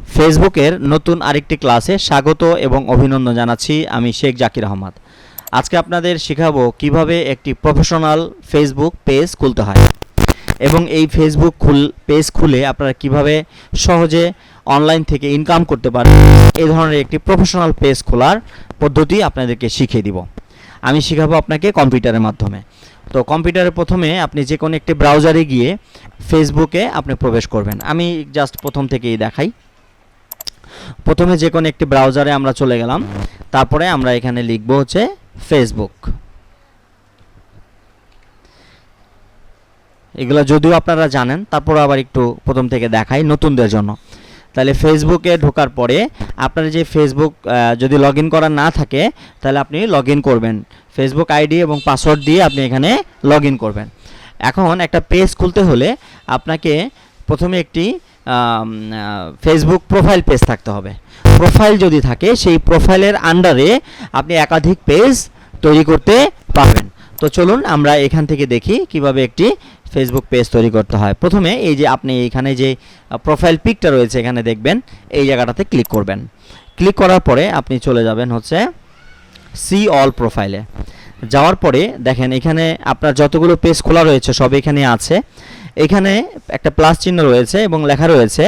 ফেসবুকের নতুন আরেকটি ক্লাসে স্বাগত এবং অভিনন্দন জানাচ্ছি আমি শেখ জাকির আহমদ। আজকে আপনাদের শেখাবো কীভাবে একটি প্রফেশনাল ফেসবুক পেজ খুলতে হয় এবং এই ফেসবুক খুল পেজ খুলে আপনারা কীভাবে সহজে অনলাইন থেকে ইনকাম করতে পারেন। এই ধরনের একটি প্রফেশনাল পেজ খোলার পদ্ধতি আপনাদেরকে শিখিয়ে দিব। আমি শেখাবো আপনাকে কম্পিউটারের মাধ্যমে। তো কম্পিউটারে প্রথমে আপনি যে কোনো একটি ব্রাউজারে গিয়ে ফেসবুকে আপনি প্রবেশ করবেন। আমি জাস্ট প্রথম থেকেই দেখাই। প্রথমে যে কোনো একটি ব্রাউজারে আমরা চলে গেলাম। তারপরে আমরা এখানে লিখব হচ্ছে ফেসবুক এগুলো যদিও আপনারা জানেন তারপর আবার একটু প্রথম থেকে দেখাই নতুনদের জন্য। তাহলে ফেসবুকে ঢোকার পরে আপনার যে ফেসবুক যদি লগ ইন করা না থাকে, তাহলে আপনি লগ ইন করবেন ফেসবুক আইডি এবং পাসওয়ার্ড দিয়ে আপনি এখানে লগ ইন করবেন। এখন একটা পেজ খুলতে হলে আপনাকে প্রথমে একটি ফেসবুক প্রোফাইল পেজ থাকতে হবে। প্রোফাইল যদি থাকে, সেই প্রোফাইলের আন্ডারে আপনি একাধিক পেজ তৈরি করতে পারবেন। তো চলুন আমরা এখান থেকে দেখি কীভাবে একটি ফেসবুক পেজ তৈরি করতে হয়। প্রথমে এই যে আপনি এখানে যে প্রোফাইল পিকটা রয়েছে, এখানে দেখবেন, এই জায়গাটাতে ক্লিক করবেন। ক্লিক করার পরে আপনি চলে যাবেন হচ্ছে সি অল প্রোফাইলে যাওয়ার পরে দেখেন এখানে আপনার যতগুলো পেজ খোলা রয়েছে, সব এখানে আছে। এখানে একটা প্লাস চিহ্ন রয়েছে এবং লেখা রয়েছে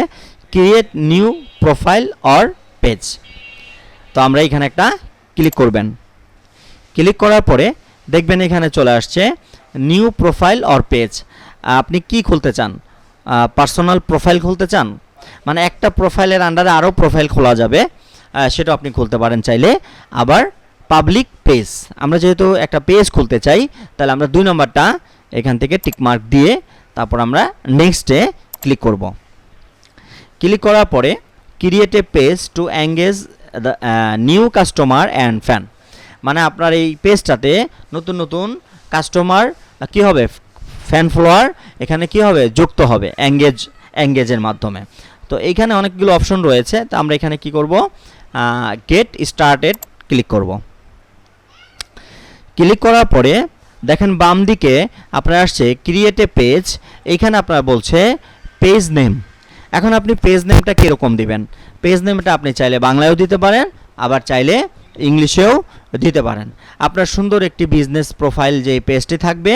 create new profile or page তো আমরা এখানে একটা ক্লিক করবেন। ক্লিক করার পরে দেখবেন এখানে চলে আসছে নিউ প্রোফাইল অর পেজ আপনি কি খুলতে চান? পার্সোনাল প্রোফাইল খুলতে চান? মানে একটা প্রোফাইলের আন্ডারে আরও প্রোফাইল খোলা যাবে সেটা আপনি খুলতে পারেন চাইলে। আবার পাবলিক পেজ আমরা যেহেতু একটা পেজ খুলতে চাই, তাহলে আমরা দুই নম্বরটা এখান থেকে টিকমার্ক দিয়ে তারপর আমরা নেক্সটে ক্লিক করব। ক্লিক করার পরে create a page to engage the new customer and fan মানে আপনার এই পেজটাতে নতুন নতুন কাস্টমার কি হবে? ফ্যান ফলোয়ার এখানে কি হবে? যুক্ত হবে এঙ্গেজ এঙ্গেজের মাধ্যমে। তো এইখানে অনেকগুলো অপশন রয়েছে, তো আমরা এখানে কি করব? গেট স্টার্টেড ক্লিক করব। ক্লিক করার পরে দেখেন বাম দিকে আপনার আসছে ক্রিয়েট এ পেজ এইখানে আপনার বলছে পেজ নেম এখন আপনি পেজ নেমটা কীরকম দিবেন? পেজ নেমটা আপনি চাইলে বাংলায়ও দিতে পারেন, আবার চাইলে ইংলিশেও দিতে পারেন। আপনার সুন্দর একটি বিজনেস প্রোফাইল যে পেজটি থাকবে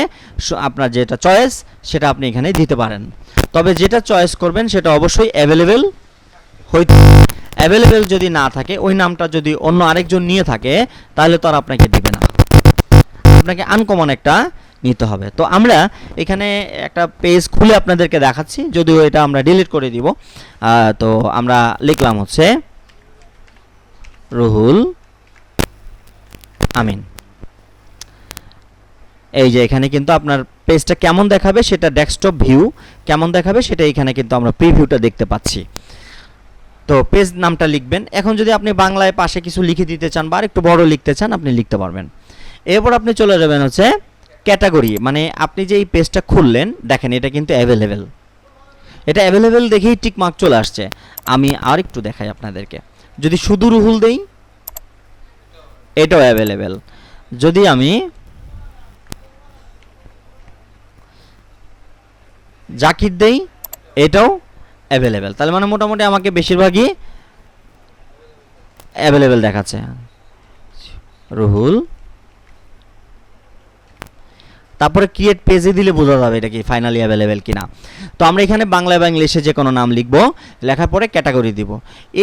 আপনার যেটা চয়েস সেটা আপনি এখানে দিতে পারেন। তবে যেটা চয়েস করবেন, সেটা অবশ্যই অ্যাভেলেবেল হইতে অ্যাভেলেবেল যদি না থাকে, ওই নামটা যদি অন্য আরেকজন নিয়ে থাকে, তাহলে তো আর আপনাকে দিবে না। আপনাকে আনকমন একটা নিতে হবে। তো আমরা এখানে একটা পেজ খুলে আপনাদেরকে দেখাচ্ছি, যদিও এটা আমরা ডিলিট করে দিব। তো আমরা লিখলাম হচ্ছে, রুহুল আমিন। এই যে এখানে কিন্তু আপনার পেজটা কেমন দেখাবে সেটা ডেস্কটপ ভিউ কেমন দেখাবে সেটা এখানে কিন্তু আমরা প্রিভিউটা দেখতে পাচ্ছি। তো পেজ নামটা লিখবেন। এখন যদি আপনি বাংলায় পাশে কিছু লিখে দিতে চান বা একটু বড় লিখতে চান, আপনি লিখতে পারবেন। এরপর আপনি চলে যাবেন হচ্ছে ক্যাটাগরি মানে আপনি যে এই পেজটা খুললেন, দেখেন এটা কিন্তু অ্যাভেলেবেল এটা অ্যাভেলেবেল দেখেই টিক মার্ক চলে আসছে। আমি আর একটু দেখাই আপনাদেরকে। যদি শুধু রুহুল দেই, এটাও অ্যাভেলেবেল যদি আমি জাকির দেই, এটাও অ্যাভেলেবেল তাহলে মানে মোটামুটি আমাকে বেশিরভাগই অ্যাভেলেবেল দেখাচ্ছে। রুহুল তারপরে ক্রিয়েট পেজে দিলে বোঝা যাবে এটা কি ফাইনালি অ্যাভেলেবেল কিনা। তো আমরা এখানে বাংলা বা ইংলিশে যে কোনো নাম লিখব, লেখার পরে ক্যাটাগরি দিব।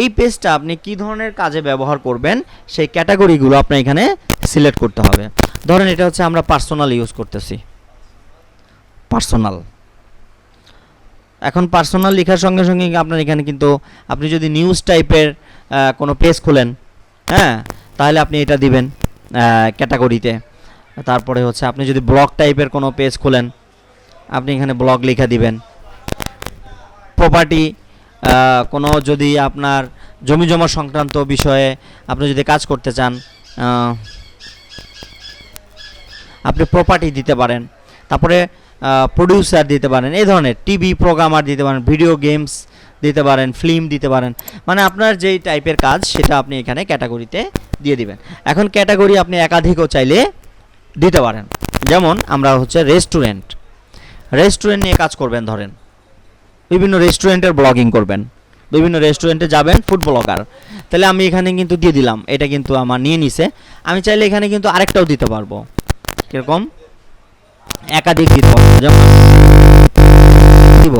এই পেজটা আপনি কি ধরনের কাজে ব্যবহার করবেন, সেই ক্যাটাগরিগুলো আপনার এখানে সিলেক্ট করতে হবে। ধরেন এটা হচ্ছে আমরা পার্সোনাল ইউজ করতেছি। পার্সোনাল এখন পার্সোনাল লেখার সঙ্গে সঙ্গে আপনার এখানে কিন্তু আপনি যদি নিউজ টাইপের কোনো পেজ খোলেন হ্যাঁ তাহলে আপনি এটা দিবেন ক্যাটাগরিতে তারপরে হচ্ছে আপনি যদি ব্লগ টাইপের কোনো পেজ খোলেন, আপনি এখানে ব্লগ লেখা দিবেন। প্রপার্টি কোনো যদি আপনার জমি জমা সংক্রান্ত বিষয়ে আপনি যদি কাজ করতে চান আপনি প্রপার্টি দিতে পারেন। তারপরে প্রডিউসার দিতে পারেন, এই ধরনের টিভি প্রোগ্রামার দিতে পারেন ভিডিও গেমস দিতে পারেন ফিল্ম দিতে পারেন। মানে আপনার যেই টাইপের কাজ, সেটা আপনি এখানে ক্যাটাগরিতে দিয়ে দিবেন। এখন ক্যাটাগরি আপনি একাধিকও চাইলে দিতে পারেন। যেমন আমরা হচ্ছে রেস্টুরেন্ট রেস্টুরেন্ট নিয়ে কাজ করবেন ধরেন। বিভিন্ন রেস্টুরেন্টের ব্লগিং করবেন। বিভিন্ন রেস্টুরেন্টে যাবেন ফুড ব্লগার তাহলে আমি এখানে কিন্তু দিয়ে দিলাম। এটা কিন্তু আমার নিয়ে নিছে। আমি চাইলে এখানে কিন্তু আরেকটাও দিতে পারব। কীরকম? একাধিক দিতে পারব। যেমন দিব।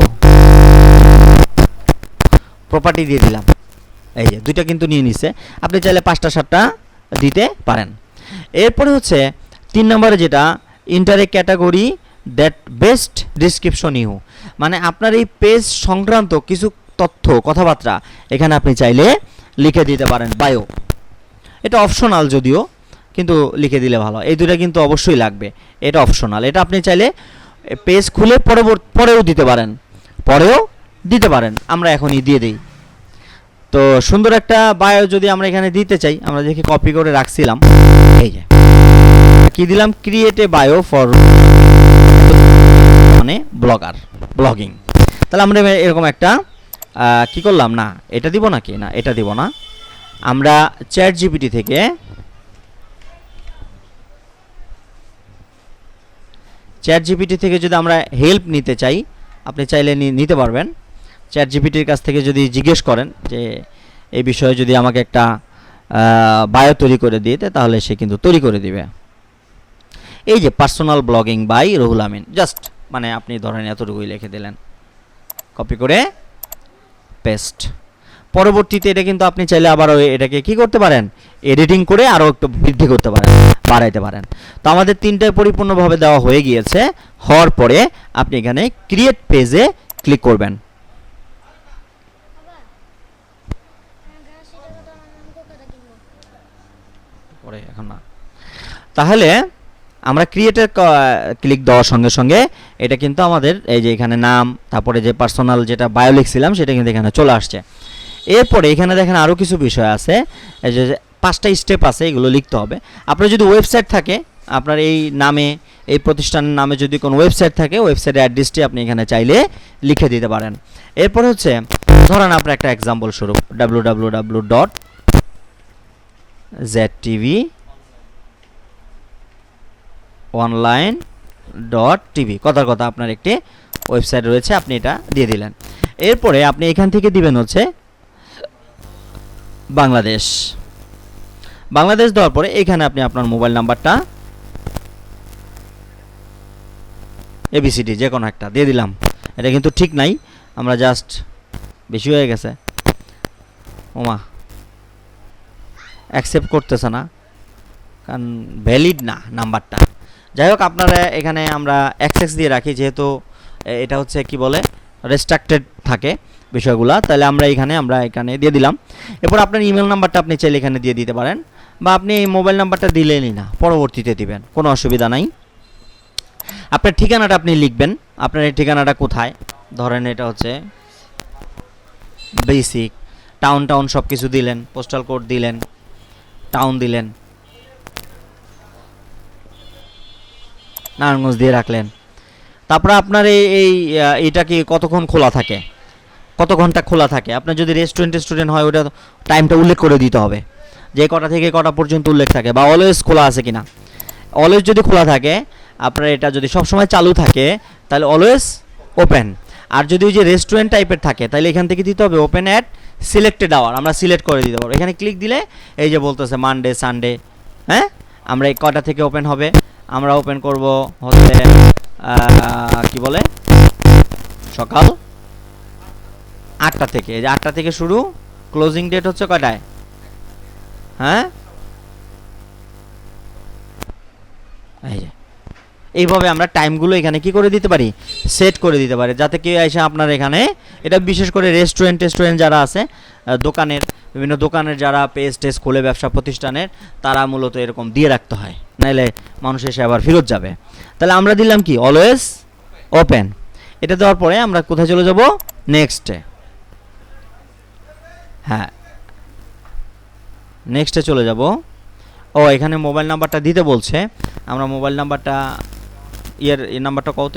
প্রপার্টি দিয়ে দিলাম। এই যে, দুইটা কিন্তু নিয়ে নিছে। আপনি চাইলে পাঁচটা, সাতটা দিতে পারেন। এরপরে হচ্ছে তিন নম্বরে যেটা enter a category that best description you মানে আপনার এই পেজ সংক্রান্ত কিছু তথ্য, কথাবার্তা এখানে আপনি চাইলে লিখে দিতে পারেন বায়ো এটা অপশনাল যদিও, কিন্তু লিখে দিলে ভালো এই দুটা কিন্তু অবশ্যই লাগবে। এটা অপশনাল এটা আপনি চাইলে পেজ খুলে পরবর্তী পরেও দিতে পারেন। পরেও দিতে পারেন। আমরা এখনই দিয়ে দিই। তো সুন্দর একটা বায়ো যদি আমরা এখানে দিতে চাই, আমরা দেখি কপি করে রাখছিলাম। এই যে। কি দিলাম? ক্রিয়েট এ বায়ো ফর মানে ব্লগার ব্লগিং তাহলে আমরা এরকম একটা কি করলাম? না, এটা দিব নাকি? না, এটা দিব না। আমরা চ্যাট জিপিটি থেকে চ্যাট জিপিটি থেকে যদি আমরা হেল্প নিতে চাই, আপনি চাইলে নিতে পারবেন। চ্যাট জিপিটির কাছ থেকে যদি জিজ্ঞেস করেন যে, এই বিষয়ে যদি আমাকে একটা বায়ো তৈরি করে দিতে, তাহলে সে কিন্তু তৈরি করে দিবে। এই যে personal blogging by Rahul Amin. Just মানে আপনি ধরেন এতটুকুই লিখে দিলেন। কপি করে পেস্ট পরবর্তীতে এটা কিন্তু আপনি চাইলে আবার ওই এটাকে কি করতে পারেন? এডিটিং করে আরও একটু বৃদ্ধি করতে পারেন, বাড়াইতে পারেন। তো আমাদের তিনটায় পরিপূর্ণভাবে দেওয়া হয়ে গিয়েছে। হওয়ার পরে আপনি এখানে ক্রিয়েট পেজে ক্লিক করবেন। এখন তাহলে আমরা ক্রিয়েটের ক্লিক দেওয়ার সঙ্গে সঙ্গে এটা কিন্তু আমাদের এই যে এখানে নাম, তারপরে যে পার্সোনাল যেটা বায়ো লিখছিলাম সেটা কিন্তু এখানে চলে আসছে। এরপরে এখানে দেখেন আরও কিছু বিষয় আছে, এই যে পাঁচটা স্টেপ আছে, এগুলো লিখতে হবে। আপনার যদি ওয়েবসাইট থাকে, আপনার এই নামে, এই প্রতিষ্ঠানের নামে যদি কোনো ওয়েবসাইট থাকে ওয়েবসাইটের অ্যাড্রেসটি আপনি এখানে চাইলে লিখে দিতে পারেন। এরপরে হচ্ছে, ধরেন আপনার একটা এক্সাম্পল স্বরূপ W W W dot Z TV online dot TV কথার কথা আপনার একটি ওয়েবসাইট রয়েছে, আপনি এটা দিয়ে দিলেন। এরপরে আপনি এখান থেকে দিবেন হচ্ছে বাংলাদেশ। বাংলাদেশ দেওয়ার পরে এখানে আপনি আপনার মোবাইল নাম্বারটা এবিসিডি যে কোনো একটা, দিয়ে দিলাম। এটা কিন্তু ঠিক নাই, আমরা জাস্ট বেশি হয়ে গেছে। ওমা অ্যাকসেপ্ট করতেছে না, কারণ ভ্যালিড না নাম্বারটা। যাই হোক আপনারা এখানে আমরা অ্যাক্সেস দিয়ে রাখি, যেহেতু এটা হচ্ছে কি বলে রেস্ট্রাক্টেড থাকে বিষয়গুলো, তাহলে আমরা এখানে আমরা এখানে দিয়ে দিলাম। এরপর আপনার ইমেল নাম্বারটা আপনি চাইলে এখানে দিয়ে দিতে পারেন, বা আপনি এই মোবাইল নাম্বারটা দিলেনই না, পরবর্তীতে দিবেন, কোনো অসুবিধা নাই। আপনার ঠিকানাটা আপনি লিখবেন, আপনার এই ঠিকানাটা কোথায়? ধরেন এটা হচ্ছে বেসিক টাউন টাউন সব কিছু দিলেন পোস্টাল কোড দিলেন টাউন দিলেন। নারায়ণগঞ্জ দিয়ে রাখলেন। তারপরে আপনার এই এই এটা কি কতক্ষণ খোলা থাকে? কত ঘণ্টা খোলা থাকে? আপনার যদি রেস্টুরেন্ট স্টুডেন্ট হয়, ওটা টাইমটা উল্লেখ করে দিতে হবে। যে কটা থেকে কটা পর্যন্ত উল্লেখ থাকে বা অলওয়েজ খোলা আছে কিনা। অলওয়েজ যদি খোলা থাকে, আপনার এটা যদি সবসময় চালু থাকে, তাহলে অলওয়েজ ওপেন আর যদি ওই যে রেস্টুরেন্ট টাইপের থাকে, তাহলে এখান থেকে দিতে হবে ওপেন অ্যাট সিলেক্টেড আওয়ার আমরা সিলেক্ট করে দিতে পারব। এখানে ক্লিক দিলে, এই যে বলতেছে মানডে সানডে হ্যাঁ? আমরা এই কটা থেকে ওপেন হবে? আমরা ওপেন করব হচ্ছে কি বলে? সকাল আটটা থেকে। আটটা থেকে শুরু ক্লোজিং ডেট হচ্ছে কটায়? হ্যাঁ? এইভাবে আমরা টাইমগুলো এখানে কি করে দিতে পারি? সেট করে দিতে পারি, যাতে কেউ এসে আপনার এখানে, এটা বিশেষ করে রেস্টুরেন্ট টেস্টুরেন্ট যারা আছে দোকানের বিভিন্ন দোকানের যারা পেজ টেস্ট খোলে ব্যবসা প্রতিষ্ঠানের, তারা মূলত এরকম দিয়ে রাখতে হয়। নাইলে মানুষ এসে আবার ফেরত যাবে। তাহলে আমরা দিলাম কি? অলওয়েজ ওপেন এটা দেওয়ার পরে আমরা কোথায় চলে যাব? নেক্সটে হ্যাঁ। নেক্সটে চলে যাব। ও, এখানে মোবাইল নাম্বারটা দিতে বলছে। আমরা মোবাইল নাম্বারটা, ইয়ের নাম্বারটা কত?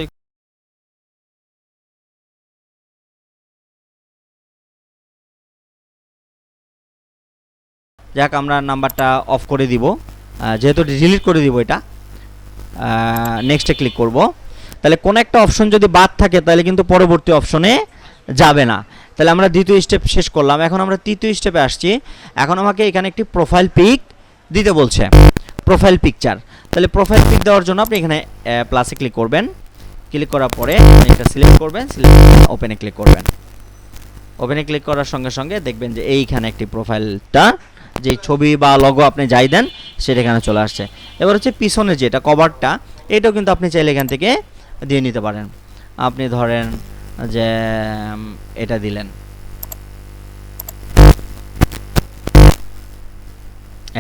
যাক, আমরা নাম্বারটা অফ করে দিব। যেহেতু ডিলিট করে দিব এটা। নেক্সটে ক্লিক করব। তাহলে কোন একটা অপশন যদি বাদ থাকে, তাহলে কিন্তু পরবর্তী অপশনে যাবে না। তাহলে আমরা দ্বিতীয় স্টেপ শেষ করলাম। এখন আমরা তৃতীয় স্টেপে আসছি। এখন আমাকে এখানে একটি প্রোফাইল পিক দিতে বলছে। প্রোফাইল পিকচার তাহলে প্রোফাইল পিক দেওয়ার জন্য আপনি এখানে প্লাসে ক্লিক করবেন। ক্লিক করার পরে এটা সিলেক্ট করবেন। সিলেক্ট ওপেনে ক্লিক করবেন। ওপেনে ক্লিক করার সঙ্গে সঙ্গে দেখবেন যে এইখানে একটি প্রোফাইলটা যে ছবি বা লগো আপনি যাই দেন, সেটা এখানে চলে আসছে। এবার হচ্ছে পিছনে যেটা কভারটা এটাও কিন্তু আপনি চাইলে এখান থেকে দিয়ে নিতে পারেন। আপনি ধরেন যে এটা দিলেন।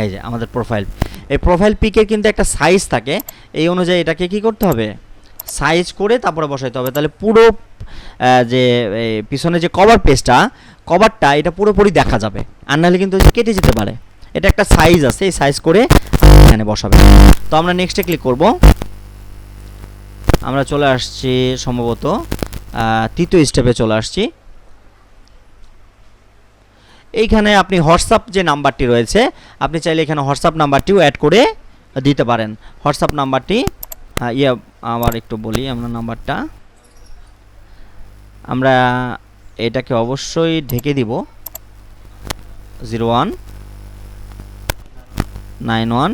এই যে, আমাদের প্রোফাইল এই প্রোফাইল পিকের কিন্তু একটা সাইজ থাকে। এই অনুযায়ী এটাকে কি করতে হবে? সাইজ করে তারপরে বসাইতে হবে। তাহলে পুরো যে পিছনে যে কভার পেজটা কভারটা এটা পুরোপুরি দেখা যাবে। আর নাহলে কিন্তু কেটে যেতে পারে। এটা একটা সাইজ আছে, এই সাইজ করে এখানে বসাবে তো আমরা নেক্সটে ক্লিক করব। আমরা চলে আসছি সম্ভবত তৃতীয় স্টেপে চলে আসছি। এইখানে আপনি হোয়াটসঅ্যাপ যে নাম্বারটি রয়েছে, আপনি চাইলে এখানে হোয়াটসঅ্যাপ নাম্বারটিও অ্যাড করে দিতে পারেন। হোয়াটসঅ্যাপ নাম্বারটি ইয়ে আবার একটু বলি আমরা নাম্বারটা। আমরা এটাকে অবশ্যই ঢেকে দিব। জিরো ওয়ান, নাইন ওয়ান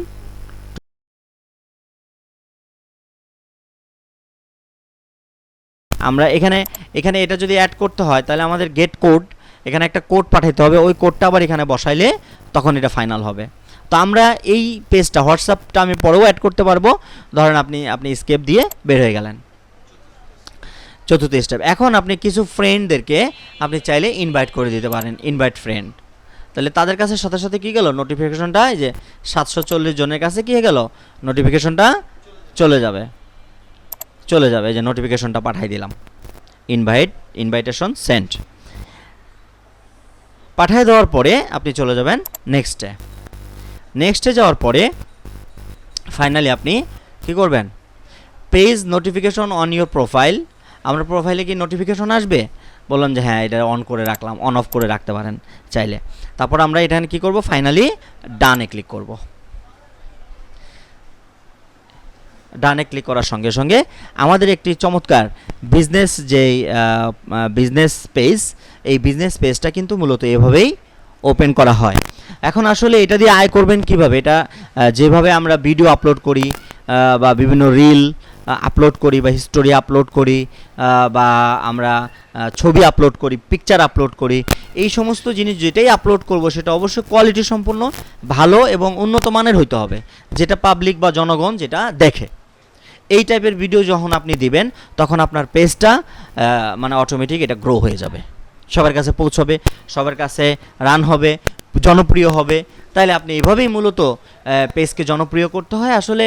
আমরা এখানে এখানে এটা যদি অ্যাড করতে হয়, তাহলে আমাদের গেট কোড এখানে একটা কোড পাঠাতে হবে। ওই কোডটা আবার এখানে বসাইলে তখন এটা ফাইনাল হবে। তো আমরা এই পেজটা হোয়াটসঅ্যাপটা আমি পরেও অ্যাড করতে পারব। ধরেন আপনি আপনি স্কেপ দিয়ে বের হয়ে গেলেন। চতুর্থ স্টেপ এখন আপনি কিছু ফ্রেন্ডদেরকে আপনি চাইলে ইনভাইট করে দিতে পারেন ইনভাইট ফ্রেন্ড তাহলে তাদের কাছে সাথে সাথে কী গেল? নোটিফিকেশনটা এই যে সাতশো চল্লিশ জনের কাছে কী হয়ে গেল? নোটিফিকেশনটা চলে যাবে। চলে যাবে, এই যে নোটিফিকেশনটা পাঠাই দিলাম। ইনভাইট ইনভাইটেশন সেন্ট পাঠিয়ে দেওয়ার পরে আপনি চলে যাবেন নেক্সটে নেক্সটে যাওয়ার পরে ফাইনালি আপনি কি করবেন? Page notification on your profile আপনার প্রোফাইলে কি নোটিফিকেশন আসবে? বললাম যে হ্যাঁ এটা অন করে রাখলাম অন অফ করে রাখতে পারেন চাইলে। তারপর আমরা এখানে কি করব? ফাইনালি ডানে ক্লিক করব। ডানে ক্লিক করার সঙ্গে সঙ্গে আমাদের একটি চমৎকার বিজনেস যেই বিজনেস পেজ এই বিজনেস পেজটা কিন্তু মূলত এভাবেই ওপেন করা হয়। এখন আসলে এটা দিয়ে আয় করবেন কীভাবে? এটা যেভাবে আমরা ভিডিও আপলোড করি বা বিভিন্ন রিল আপলোড করি বা হিস্টোরি আপলোড করি বা আমরা ছবি আপলোড করি পিকচার আপলোড করি, এই সমস্ত জিনিস যেটাই আপলোড করব সেটা অবশ্যই কোয়ালিটি সম্পূর্ণ ভালো এবং উন্নত মানের হইতে হবে, যেটা পাবলিক বা জনগণ যেটা দেখে। এই টাইপের ভিডিও যখন আপনি দিবেন, তখন আপনার পেজটা মানে অটোমেটিক এটা গ্রো হয়ে যাবে। সবার কাছে পৌঁছবে, সবার কাছে রান হবে জনপ্রিয় হবে। তাইলে আপনি এভাবেই মূলত পেজকে জনপ্রিয় করতে হয়। আসলে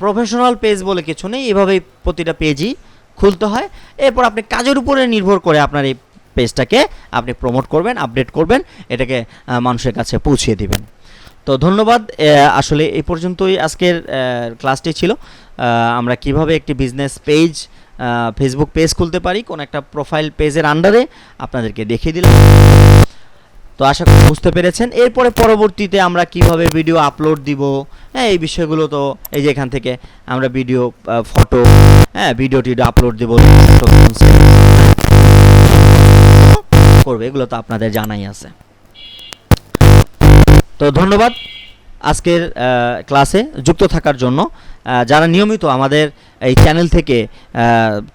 প্রফেশনাল পেজ বলে কিছু নেই, এভাবেই প্রতিটা পেজই খুলতে হয়। এরপর আপনি কাজের উপরে নির্ভর করে আপনার এই পেজটাকে আপনি প্রমোট করবেন আপডেট করবেন, এটাকে মানুষের কাছে পৌঁছিয়ে দিবেন। তো ধন্যবাদ আসলে এই পর্যন্তই আজকের ক্লাসটি ছিল। আমরা কীভাবে একটি বিজনেস পেজ ফেসবুক পেজ খুলতে পারি, কোন একটা প্রোফাইল পেজের আন্ডারে আপনাদেরকে দেখিয়ে দিলাম। তো আশা করি বুঝতে পেরেছেন। এরপরে পরবর্তীতে আমরা কীভাবে ভিডিও আপলোড দিব হ্যাঁ এই বিষয়গুলো তো এই যে এখান থেকে আমরা ভিডিও ফটো হ্যাঁ ভিডিও টিডিও আপলোড দেবো করবে, এগুলো তো আপনাদের জানাই আছে। তো ধন্যবাদ আজকের ক্লাসে যুক্ত থাকার জন্য। যারা নিয়মিত আমাদের এই চ্যানেল থেকে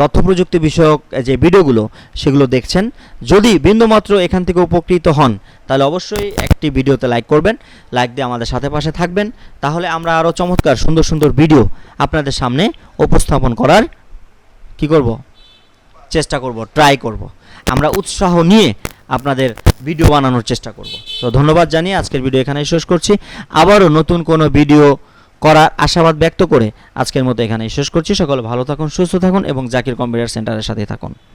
তথ্য প্রযুক্তি বিষয়ক যে ভিডিওগুলো, সেগুলো দেখছেন, যদি বিন্দুমাত্র এখান থেকে উপকৃত হন, তাহলে অবশ্যই একটি ভিডিওতে লাইক করবেন লাইক দিয়ে আমাদের সাথে পাশে থাকবেন। তাহলে আমরা আরও চমৎকার, সুন্দর সুন্দর ভিডিও আপনাদের সামনে উপস্থাপন করার কি করব? চেষ্টা করব ট্রাই করব। আমরা উৎসাহ নিয়ে আপনাদের ভিডিও বানানোর চেষ্টা করব। তো ধন্যবাদ জানিয়ে আজকের ভিডিও এখানেই শেষ করছি। আবারও নতুন কোনো ভিডিও করার আশাবাদ ব্যক্ত করে আজকের মতো এখানেই শেষ করছি। সকল ভালো থাকুন, সুস্থ থাকুন এবং জাকির কম্পিউটার সেন্টারের সাথে থাকুন।